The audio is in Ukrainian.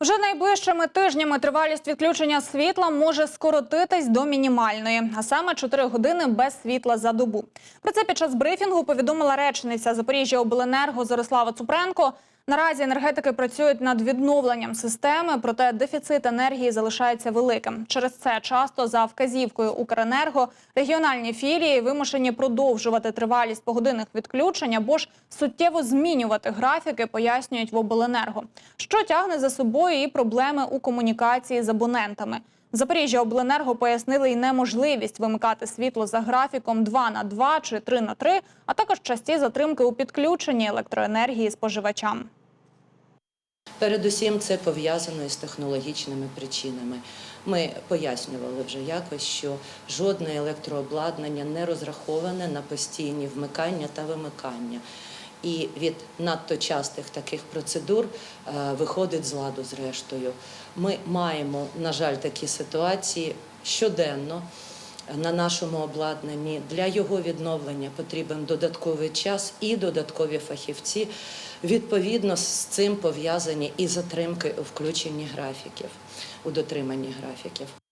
Вже найближчими тижнями тривалість відключення світла може скоротитись до мінімальної, а саме 4 години без світла за добу. Про це під час брифінгу повідомила речниця Запоріжжя Обленерго Зорислава Цупренко. Наразі енергетики працюють над відновленням системи, проте дефіцит енергії залишається великим. Через це часто за вказівкою Укренерго регіональні філії вимушені продовжувати тривалість погодинних відключень або ж суттєво змінювати графіки, пояснюють в обленерго, що тягне за собою і проблеми у комунікації з абонентами. Запоріжжя Обленерго пояснили й неможливість вимикати світло за графіком 2 на 2 чи 3 на 3, а також часті затримки у підключенні електроенергії споживачам. Передусім, це пов'язано із технологічними причинами. Ми пояснювали вже якось, що жодне електрообладнання не розраховане на постійні вмикання та вимикання. І від надто частих таких процедур е, виходить з ладу зрештою. Ми маємо, на жаль, такі ситуації щоденно на нашому обладнанні. Для його відновлення потрібен додатковий час і додаткові фахівці. Відповідно, з цим пов'язані і затримки у включенні графіків, у дотриманні графіків.